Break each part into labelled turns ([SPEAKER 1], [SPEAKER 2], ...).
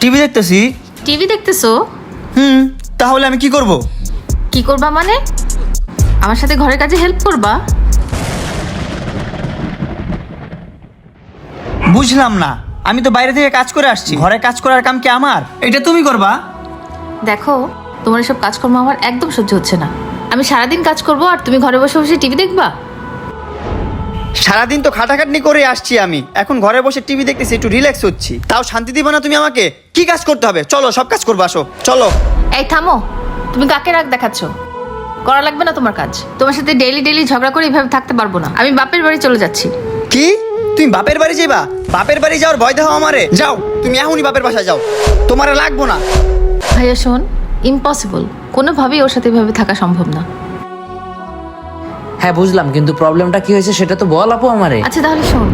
[SPEAKER 1] TV দেখতেছি।
[SPEAKER 2] TV দেখতেছো?
[SPEAKER 1] হুম তাহলে আমি কি করব?
[SPEAKER 2] কি করবা মানে? আমার সাথে ঘরের কাজে হেল্প করবা?
[SPEAKER 1] বুঝলাম না। আমি তো বাইরে থেকে কাজ করে আসছি। ঘরে কাজ করার কাম কি আমার? এটা তুমি করবা?
[SPEAKER 2] দেখো তোমার এসব কাজকর্ম আমার একদম সহ্য হচ্ছে না। আমি সারাদিন কাজ করব আর তুমি ঘরে বসে বসে টিভি দেখবা?
[SPEAKER 1] সারাদিন তো খাটাখাটনি করে আসছি আমি। এখন ঘরে বসে টিভি দেখতেছি একটু রিল্যাক্স হচ্ছি। তাও শান্তি দিবে না তুমি আমাকে? কি কাজ করতে হবে? চলো সব কাজ করব আসো। চলো।
[SPEAKER 2] এই থামো। তুমি কাকে রাগ দেখাচ্ছ? করা লাগবে না তোমার কাজ। তোমার সাথে ডেইলি ডেইলি ঝগড়া করে এইভাবে থাকতে পারব না। আমি বাপের বাড়ি চলে যাচ্ছি।
[SPEAKER 1] কি? তুমি বাপের বাড়ি যাইবা? বাপের বাড়ি যাওয়ার ভয় দেওয়া আমারে। যাও তুমি এখনই বাপের বাসায় যাও। তোমার লাগবো না।
[SPEAKER 2] ভাইয়া শোন ইম্পসিবল কোনোভাবেই ওর সাথে এভাবে থাকা সম্ভব না।
[SPEAKER 3] হ্যাঁ বুঝলাম কিন্তু প্রবলেমটা কি হয়েছে সেটা তো বল আপু আমারে।
[SPEAKER 2] আচ্ছা তাহলে শোন।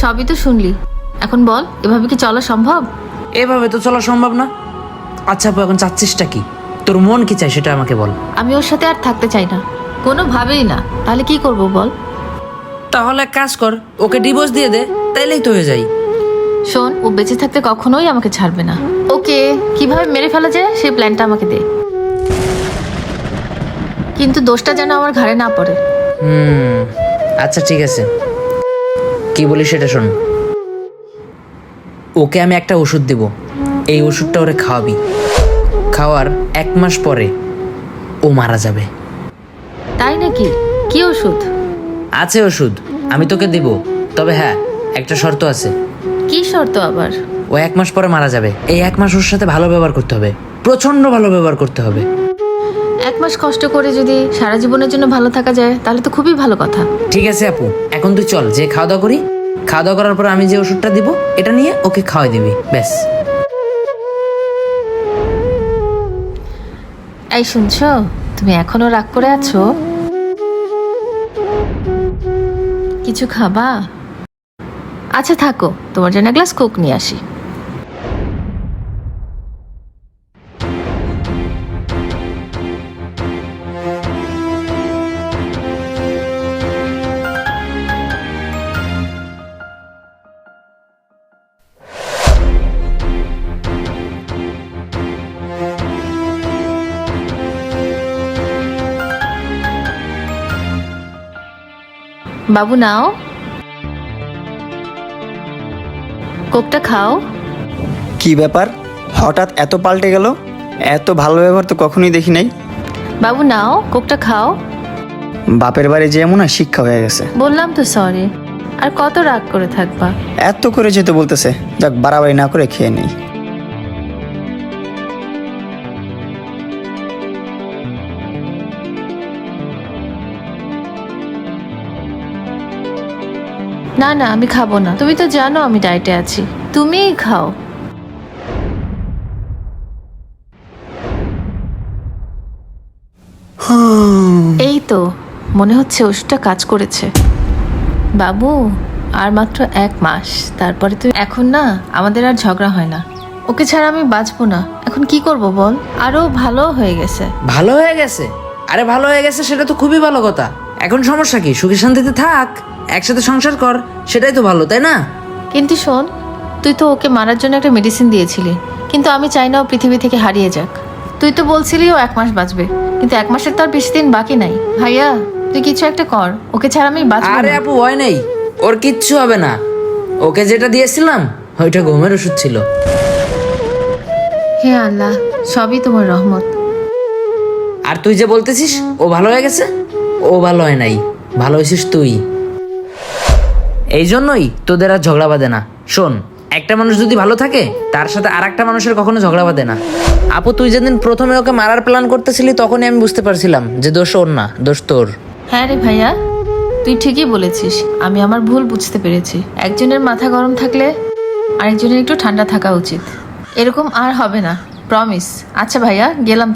[SPEAKER 2] সবই তো শুনলি। এখন বল এভাবে কি চলা সম্ভব?
[SPEAKER 3] এভাবে তো চলা সম্ভব না। আচ্ছা আপু এখন চাচ্ছিসটা কি? তোর মন কি চাই সেটা আমাকে বল।
[SPEAKER 2] আমি ওর সাথে আর থাকতে চাই না। কোনোভাবেই না। তাহলে কি করব বল?
[SPEAKER 3] তাহলে এক কাজ কর ওকে ডিভোর্স দিয়ে দে। তাইলেই তো হয়ে যাই
[SPEAKER 2] শোন ও বেঁচে থাকতে কখনোই আমাকে ছাড়বে না। ওকে কীভাবে মেরে ফেলা যায় সেই প্ল্যানটা আমাকে দে। কিন্তু দোষটা যেন আমার ঘাড়ে না পড়ে।
[SPEAKER 3] হুম আচ্ছা ঠিক আছে। কি বলি সেটা শোন। ওকে আমি একটা ওষুধ দেব। এই ওষুধটা ওরে খাওয়াবি। খাওয়ার এক মাস পরে ও মারা যাবে।
[SPEAKER 2] তাই নাকি? কি ওষুধ?
[SPEAKER 3] আছে ওষুধ আমি তোকে দেব। তবে হ্যাঁ একটা শর্ত আছে।
[SPEAKER 2] কি শর্ত আবার?
[SPEAKER 3] ও এক মাস পরে মারা যাবে। এই এক মাস ওর সাথে ভালো ব্যবহার করতে হবে। প্রচণ্ড ভালো ব্যবহার করতে হবে।
[SPEAKER 2] এক মাস কষ্ট করে যদি সারা জীবনের জন্য ভালো থাকা যায় তাহলে তো খুবই ভালো কথা।
[SPEAKER 3] ঠিক আছে আপু এখন তুই চল যে খাওয়া দাওয়া করি। খাওয়া দাওয়া করার পর আমি যে ওষুধটা দিব এটা নিয়ে ওকে খাওয়াই দিবি ব্যাস।
[SPEAKER 2] এই শুনছো? তুমি এখনও রাগ করে আছো? কিছু খাবা? আচ্ছা থাকো। তোমার জন্য গ্লাস কোক নিয়ে আসি। বাবু নাও। কোকটা খাও।
[SPEAKER 1] কি ব্যাপার? হঠাৎ এত পাল্টে গেল? এত ভালো ব্যবহার তো কখনোই দেখি নাই।
[SPEAKER 2] বাবু নাও কোকটা খাও।
[SPEAKER 1] বাপের বাড়ি যে এমন না শিক্ষা হয়ে গেছে।
[SPEAKER 2] বললাম তো সরি আর কত রাগ করে থাকবা।
[SPEAKER 1] এত করে যেতে বলতেছে। যাক বাড়াবাড়ি না করে খেয়ে নেই।
[SPEAKER 2] না না, আমি খাব না। তুমি তো জানো আমি ডায়েটে আছি। তুমিই খাও। এই তো, মনে হচ্ছে ওষুধটা কাজ করেছে। বাবু, আর মাত্র এক মাস। তারপরে তুই এখন না, আমাদের আর ঝগড়া হয় না। ওকে ছাড়া আমি বাঁচবো না। এখন কি করব বল? আরও ভালো হয়ে গেছে।
[SPEAKER 3] ভালো হয়ে গেছে? আরে ভালো হয়ে গেছে সেটা তো খুবই ভালো কথা। এখন সমস্যা কি? সুখে শান্তিতে থাক একসাথে সংসার কর সেটাই তো ভালো তাই না?
[SPEAKER 2] কিন্তু শোন তুই তো ওকে মারার জন্য একটা মেডিসিন দিয়েছিলি কিন্তু আমি চাই না ও পৃথিবী থেকে হারিয়ে যাক। তুই তো বলছিলি ও এক মাস বাঁচবে কিন্তু এক মাসের তো আর বেশি দিন বাকি নাই। ভাইয়া তুই কিছু একটা কর ওকে ছাড়া আমি বাঁচবো
[SPEAKER 3] আরে। আপু ভয় নেই ওর কিচ্ছু হবে না। ওকে যেটা দিয়েছিলাম ওইটা ঘুমের ওষুধ ছিল।
[SPEAKER 2] হে আল্লাহ সবই তোমার রহমত।
[SPEAKER 3] আর তুই যে বলতেছিস ও ভালো হয়ে গেছে? ও ভালো হয় নাই। ভালো হয়েছিস তুই। এই জন্যই তোদের আর ঝগড়া বাঁধে না। শোন, একটা মানুষ যদি ভালো থাকে, তার সাথে আর একটা মানুষের কখনো ঝগড়া বাঁধে না। আপু, তুই যেদিন প্রথমে ওকে মারার প্ল্যান করতেছিলি, তখনই আমি বুঝতে পারছিলাম যে দোষ ওর না, দোষ তোর।
[SPEAKER 2] হ্যাঁ রে ভাইয়া, তুই ঠিকই বলেছিস। আমি আমার ভুল বুঝতে পেরেছি। একজনের মাথা গরম থাকলে আরেকজনের একটু ঠান্ডা থাকা উচিত। এরকম আর হবে না প্রমিস আচ্ছা ভাইয়া, গেলাম তা